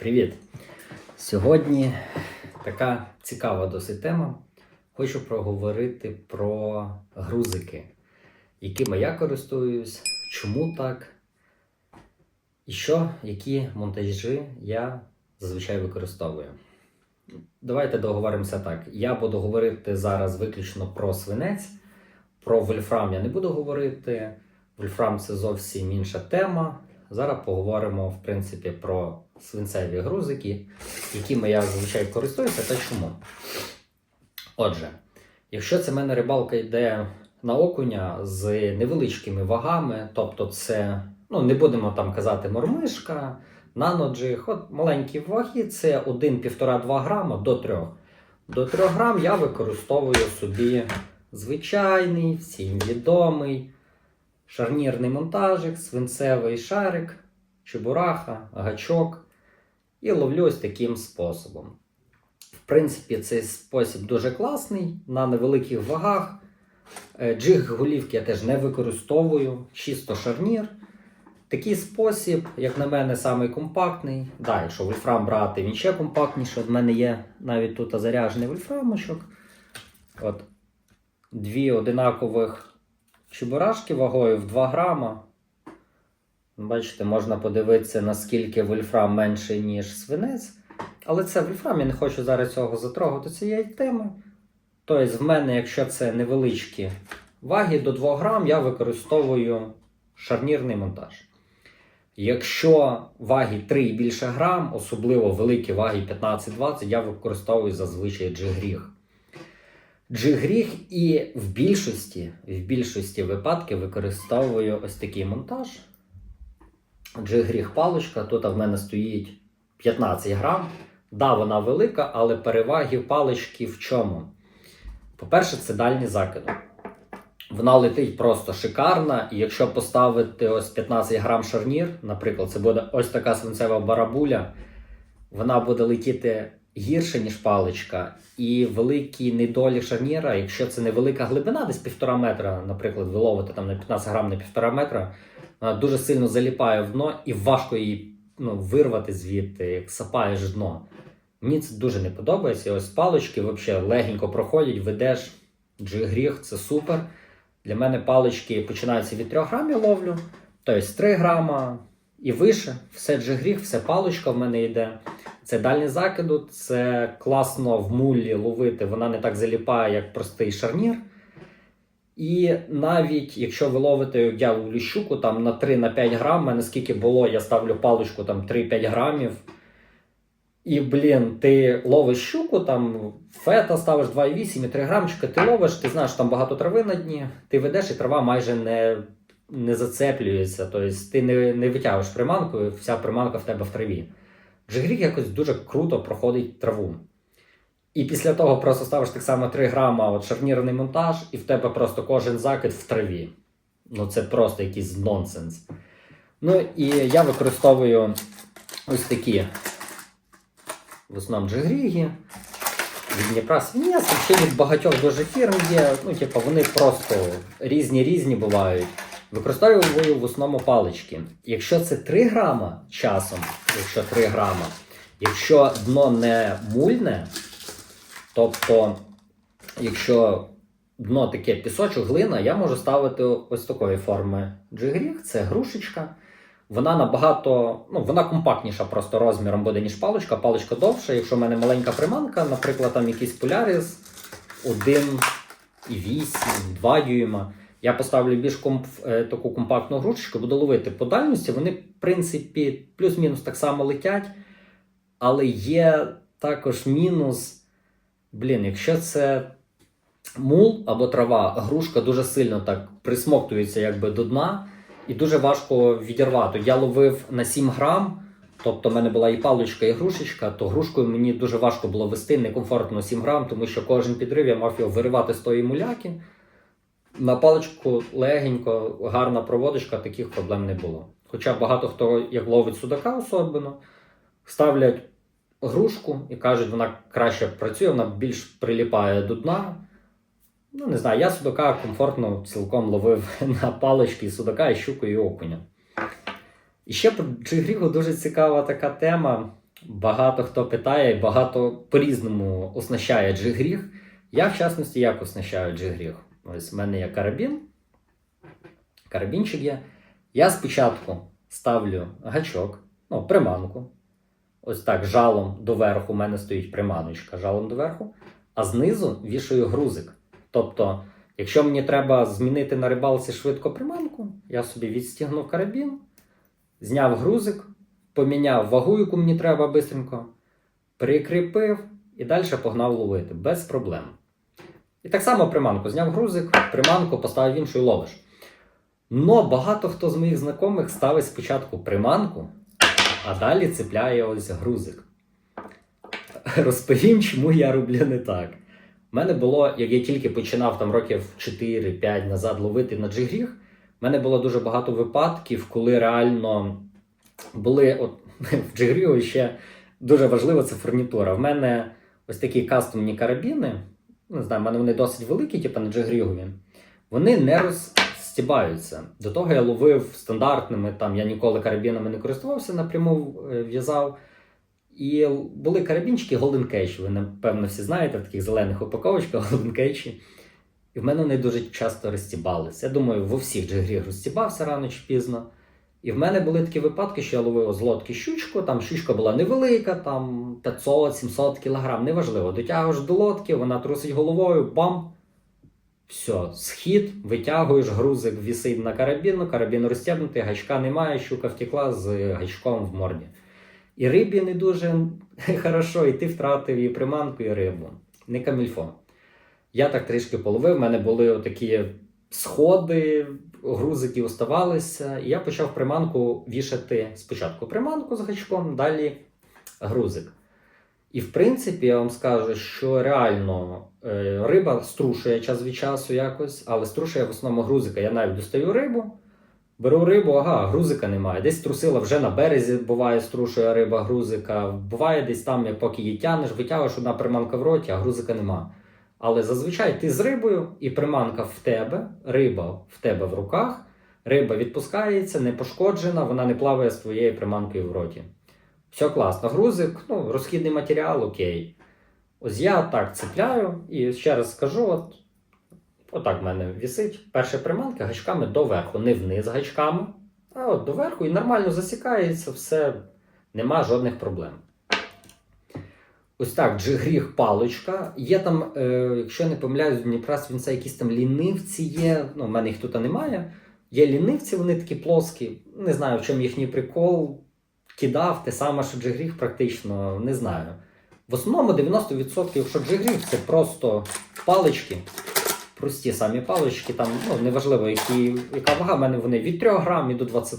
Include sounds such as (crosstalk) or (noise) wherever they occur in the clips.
Привіт! Сьогодні така цікава досить тема. Хочу проговорити про грузики, якими я користуюсь, чому так, і що, які монтажі я зазвичай використовую. Давайте договоримося так. Я буду говорити зараз виключно про свинець, про вольфрам я не буду говорити. Вольфрам це зовсім інша тема. Зараз поговоримо, в принципі, про свинцеві грузики, якими я зазвичай користуюся та чому. Отже, якщо це в мене рибалка йде на окуня з невеличкими вагами, тобто це, ну не будемо там казати мормишка, наноджиг, от маленькі ваги, це 1-1,5-2 грама до 3. До 3 грам я використовую собі звичайний, всім відомий шарнірний монтажик, свинцевий шарик, чебураха, гачок. І ловлю ось таким способом. В принципі, цей спосіб дуже класний на невеликих вагах. Е, Джиг голівки я теж не використовую, чисто шарнір. Такий спосіб, як на мене, самий компактний. Да, якщо вольфрам брати, він ще компактніший. В мене є навіть тут заряджений вольфрамочок. От. Дві одинакових чебурашки вагою в 2 грама. Бачите, можна подивитися, наскільки вольфрам менший, ніж свинець. Але це вольфрам, я не хочу зараз цього затрогати цієї теми. Тобто, в мене, якщо це невеличкі ваги до 2 грам, я використовую шарнірний монтаж. Якщо ваги 3 і більше грам, особливо великі ваги 15-20, я використовую зазвичай джигріг. Джигріг і в більшості, в більшості випадків використовую ось такий монтаж. Джигріг паличка. Тут в мене стоїть 15 грам. Да, вона велика, але переваги палички в чому? По-перше, це дальні закиду. Вона летить просто шикарна, і якщо поставити ось 15 грам шарнір, наприклад, це буде ось така свинцева барабуля, вона буде летіти гірше, ніж паличка, і великий недолік шарніра, якщо це невелика глибина, десь півтора метра, наприклад, ви ловите там на 15 грам на півтора метра, вона дуже сильно заліпає в дно і важко її ну, вирвати звідти, як сапаєш дно. Мені це дуже не подобається. І ось палички взагалі легенько проходять, ведеш джигріг, це супер. Для мене палички починаються від 3 грам я ловлю, тобто 3 грама і вище. Все джигріг, все паличка в мене йде. Це дальні закиду, це класно в муллі ловити, вона не так заліпає, як простий шарнір. І навіть якщо ви ловите як щуку там на 3-5 грам, мене скільки було, я ставлю паличку там 3-5 грамів. І, блін, ти ловиш щуку, там фета ставиш 2,8 і 3 грамчика, ти ловиш, ти знаєш, там багато трави на дні, ти ведеш і трава майже не не зацеплюється. Тобто ти не не витягуєш приманку, вся приманка в тебе в траві. Джигрік якось дуже круто проходить траву. І після того просто ставиш так само 3 грама от шарнірний монтаж, і в тебе просто кожен закид в траві. Ну це просто якийсь нонсенс. Ну і я використовую ось такі в основному джигріги. Від Дніпра Свінєс, ще від багатьох дуже фірм є. Ну, типу, вони просто різні-різні бувають. Використовую в основному палички. Якщо це 3 грама часом, якщо 3 грама, якщо дно не мульне, тобто, якщо дно таке пісочок, глина, я можу ставити ось такої форми джигріг, це грушечка. Вона набагато, ну, вона компактніша просто розміром буде, ніж паличка. Паличка довша. Якщо в мене маленька приманка, наприклад, там якийсь поляріс 1,8, 2 дюйма. Я поставлю більш комп, е, таку компактну грушечку, буду ловити по дальності. Вони, в принципі, плюс-мінус так само летять. Але є також мінус. Блін, якщо це мул або трава, грушка дуже сильно так присмоктується якби до дна. І дуже важко відірвати. Я ловив на 7 грам, тобто в мене була і паличка, і грушечка, то грушкою мені дуже важко було вести некомфортно 7 грам, тому що кожен підрив я мав його виривати з тої муляки. На паличку легенько, гарна проводочка, таких проблем не було. Хоча багато хто, як ловить судака особливо, ставлять грушку і кажуть, вона краще працює, вона більш приліпає до дна. Ну, не знаю, я судака комфортно цілком ловив (laughs) на палички судака, і щуку, і окуня. І ще по джигрігу дуже цікава така тема. багато хто питає, багато по-різному оснащає джигріг. Я, в частності, як оснащаю джигріг? Ось в мене є карабін. Карабінчик є. Я спочатку ставлю гачок, ну, приманку. Ось так, жалом доверху. У мене стоїть приманочка жалом доверху, а знизу вішаю грузик. Тобто, якщо мені треба змінити на рибалці швидко приманку, я собі відстігнув карабін, зняв грузик, поміняв вагу, яку мені треба бистренько, прикріпив і далі погнав ловити без проблем. І так само приманку зняв грузик, приманку поставив іншу і ловиш. Но багато хто з моїх знайомих ставить спочатку приманку, а далі цепляє ось грузик. (laughs) Розповім, чому я роблю не так. У мене було, як я тільки починав там років 4-5 назад ловити на джигріг, в мене було дуже багато випадків, коли реально були от, (laughs) в джигрігу ще дуже важливо це фурнітура. В мене ось такі кастомні карабіни, не знаю, в мене вони досить великі, типу на джигрігові, вони не розстібаються. До того я ловив стандартними, там я ніколи карабінами не користувався, напряму е, в'язав. І були карабінчики Cage, ви напевно всі знаєте, в таких зелених упаковочках Cage. І в мене вони дуже часто розстібалися. Я думаю, во всіх джигріх розстібався рано чи пізно. І в мене були такі випадки, що я ловив з лодки щучку, там щучка була невелика, там 500-700 кг, неважливо. Дотягуєш до лодки, вона трусить головою, бам! Все, схід, витягуєш, грузик вісить на карабіну, карабін розтягнутий, гачка немає, щука втекла з гачком в морді. І рибі не дуже (laughs) хорошо, і ти втратив і приманку, і рибу. Не камільфо. Я так трішки половив, в мене були такі сходи, грузики оставалися. І я почав приманку вішати спочатку приманку з гачком, далі грузик. І в принципі, я вам скажу, що реально е, риба струшує час від часу якось, але струшує в основному грузика. Я навіть достаю рибу, беру рибу, ага, грузика немає. Десь трусила вже на березі, буває, струшує риба грузика. Буває десь там, як поки її тянеш, витягуєш одна приманка в роті, а грузика нема. Але зазвичай ти з рибою, і приманка в тебе, риба в тебе в руках, риба відпускається, не пошкоджена, вона не плаває з твоєю приманкою в роті. Все класно. Грузик, ну, розхідний матеріал, окей. Ось я так цепляю і ще раз скажу: от, отак в мене вісить перша приманка гачками доверху, не вниз гачками, а от доверху і нормально засікається, все, нема жодних проблем. Ось так, джигріг паличка. Є там, е, якщо я не помиляюсь, Дніпра це якісь там лінивці є. Ну, в мене їх тут немає. Є лінивці, вони такі плоскі. Не знаю, в чому їхній прикол. Кидав те саме, що джигріг практично не знаю. В основному 90% що джигріг це просто палички. Прості самі палички, там, ну, неважливо, які, яка вага, в мене вони від 3 грам і до 20.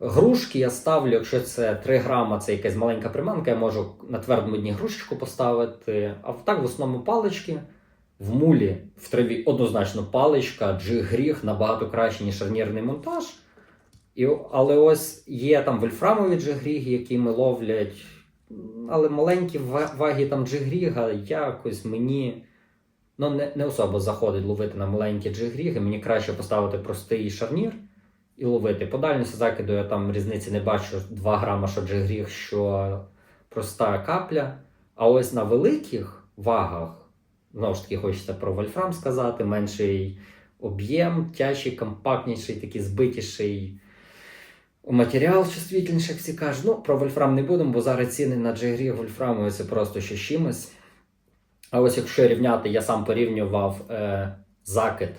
Грушки я ставлю, якщо це 3 грама, це якась маленька приманка, я можу на твердому дні грушечку поставити. А так в основному палички. В мулі в траві однозначно паличка, джиг-гріг набагато краще, ніж шарнірний монтаж. І, але ось є там вольфрамові джигріги, які ми ловлять. Але маленькі ваги там джигріга якось мені ну, не, не особо заходить ловити на маленькі джигріги. Мені краще поставити простий шарнір і ловити. По дальності закиду я там різниці не бачу 2 грама, що джигріг, що проста капля. А ось на великих вагах, знову ж таки, хочеться про вольфрам сказати, менший об'єм, тяжчий, компактніший, такий збитіший. Матеріал чувствительніше, як всі кажуть. Ну, про вольфрам не будемо, бо зараз ціни на джигрі вольфрамові це просто ще чимось. А ось якщо рівняти, я сам порівнював е, закид,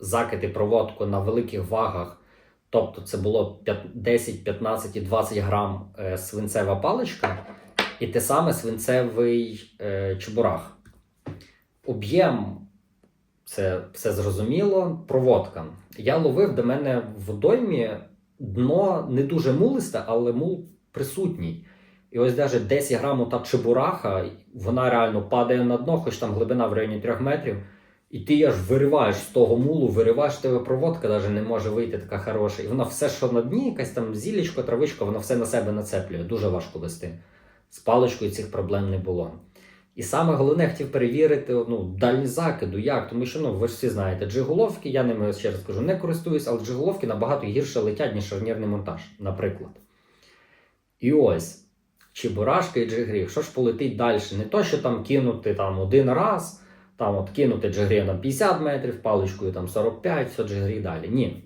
закид і проводку на великих вагах. Тобто це було 10, 15 і 20 грам е, свинцева паличка, і те саме свинцевий е, чебурах. Об'єм це все зрозуміло. Проводка. Я ловив до мене в водоймі дно не дуже мулисте, але мул присутній. І ось навіть 10 грамів та чебураха, вона реально падає на дно, хоч там глибина в районі 3 метрів. І ти аж вириваєш з того мулу, вириваєш тебе проводка, навіть не може вийти така хороша. І вона все, що на дні, якась там зілечко, травичка, воно все на себе нацеплює. Дуже важко вести. З паличкою цих проблем не було. І саме головне, я хотів перевірити ну, дальність закиду. Як? Тому що ну, ви ж всі знаєте, джиголовки, я ними ще раз кажу, не користуюсь, але джиголовки набагато гірше летять, ніж шарнірний монтаж, наприклад. І ось. Чебурашка і джигріг. Що ж полетить далі? Не то, що там кинути там один раз, там от кинути джигріг на 50 метрів, паличкою там 45, все джигріг далі. Ні.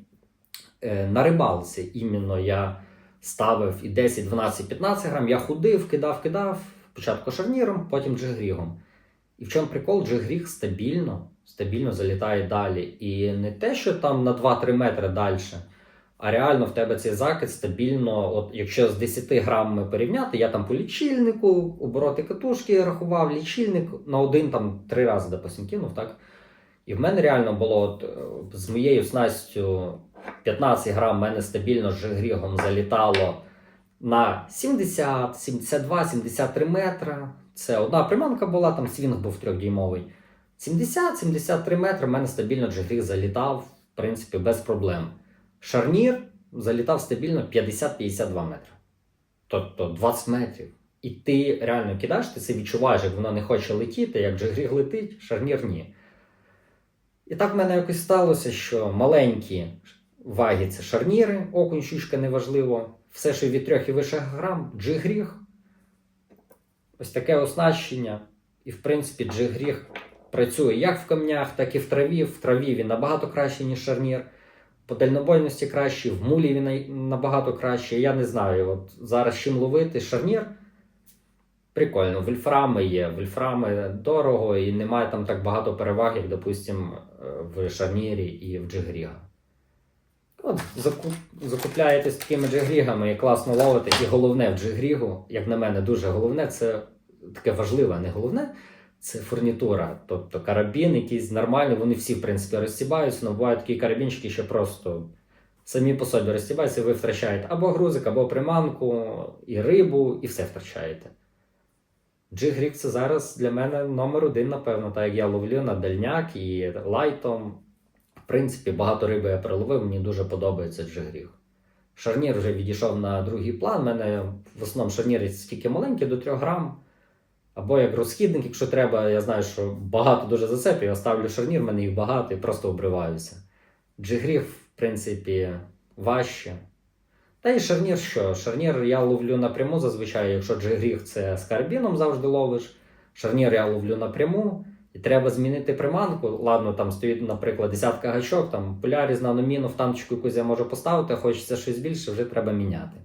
Е, на рибалці іменно я ставив і 10, 12, 15 грам. Я ходив, кидав, кидав. Спочатку шарніром, потім джигрігом. І в чому прикол, джигріг стабільно, стабільно залітає далі. І не те, що там на 2-3 метри далі, а реально в тебе цей закид стабільно, от якщо з 10 грамами порівняти, я там по лічильнику, обороти катушки рахував, лічильник на один там три рази, допустим, кинув, так? І в мене реально було от, е, з моєю снастю 15 грам в мене стабільно з джигрігом залітало на 70, 72, 73 метра. Це одна приманка була, там свінг був трьохдіймовий. 70-73 метри в мене стабільно джигріг залітав, в принципі, без проблем. Шарнір залітав стабільно 50-52 метри. Тобто 20 метрів. І ти реально кидаєш, ти це відчуваєш, як воно не хоче летіти, як джигріг летить, шарнір ні. І так в мене якось сталося, що маленькі ваги це шарніри, окунь, щучка неважливо. Все, що від 3 і вище грам, джигріг. Ось таке оснащення. І, в принципі, джигріг працює як в камнях, так і в траві. В траві він набагато краще, ніж шарнір. По дальнобойності краще, в мулі він набагато краще. Я не знаю, от зараз чим ловити шарнір. Прикольно, вольфрами є. Вольфрами дорого і немає там так багато переваг, як, допустим, е, в шарнірі і в джигріга. От закуп, закупляєтесь такими джигрігами і класно ловите. І головне в джигрігу, як на мене, дуже головне, це таке важливе, не головне. Це фурнітура. Тобто карабін, якийсь нормальний, вони всі, в принципі, розсібаються, але бувають такі карабінчики, що просто самі по собі розсібаються, і ви втрачаєте або грузик, або приманку, і рибу, і все втрачаєте. Джигрік це зараз для мене номер один, напевно, так як я ловлю на дальняк і лайтом. В принципі, багато риби я переловив, мені дуже подобається джигріг. Шарнір вже відійшов на другий план. У мене в основному шарніри тільки маленькі, до 3 грам. Або як розхідник, якщо треба, я знаю, що багато дуже зацепів, я ставлю шарнір, в мене їх багато і просто обриваюся. Джигріг, в принципі, важче. Та і шарнір що? Шарнір я ловлю напряму зазвичай, якщо джигріг це з карабіном завжди ловиш. Шарнір я ловлю напряму, і треба змінити приманку. Ладно, там стоїть, наприклад, десятка гачок, там поляріз, наноміну, в танчику якусь я можу поставити, хочеться щось більше, вже треба міняти.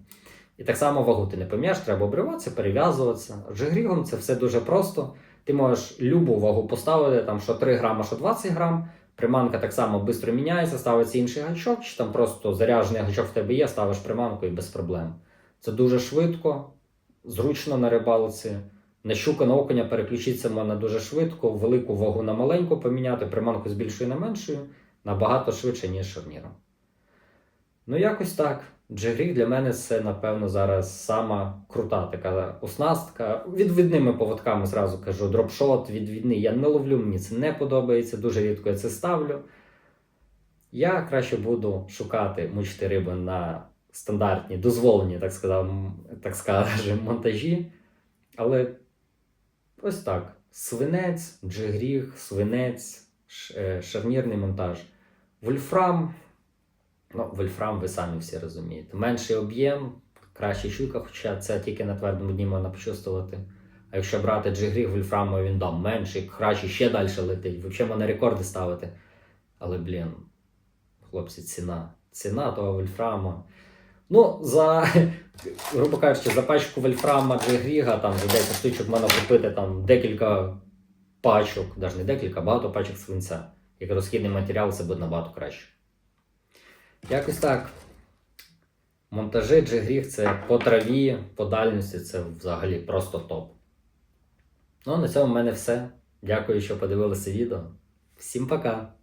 І так само вагу ти не помієш, треба обриватися, перев'язуватися. Джигрігом це все дуже просто. Ти можеш любу вагу поставити, там що 3 грама, що 20 грам. Приманка так само швидко міняється, ставиться інший гачок, чи там просто заряджений гачок в тебе є, ставиш приманку і без проблем. Це дуже швидко, зручно на рибалці. На щука на окуня переключитися можна дуже швидко, велику вагу на маленьку поміняти, приманку з більшою на меншою набагато швидше, ніж шарніром. Ну, якось так. Джигріг для мене це, напевно, зараз сама крута така оснастка. Відвідними поводками зразу кажу, дропшот, відвідний. Я не ловлю, мені це не подобається, дуже рідко я це ставлю. Я краще буду шукати, мучити рибу на стандартні, дозволені, так сказав, так скажемо, монтажі. Але ось так: свинець, джигріг, свинець, е, шарнірний монтаж. Вольфрам. Ну, вольфрам, ви самі всі розумієте. Менший об'єм, краще щука, хоча це тільки на твердому дні можна почувствувати. А якщо брати джигріг вольфрамовий, він дам менший, краще ще далі летить. Взагалі можна рекорди ставити. Але, блін, хлопці, ціна. Ціна того вольфрама. Ну, за, грубо кажучи, за пачку вольфрама джигріга, там за 10 штучок можна купити там декілька пачок, навіть не декілька, багато пачок свинця. Як розхідний матеріал, це буде набагато краще. Якось так. Монтажи джигріг це по траві, по дальності це взагалі просто топ. Ну, на цьому в мене все. Дякую, що подивилися відео. Всім пока!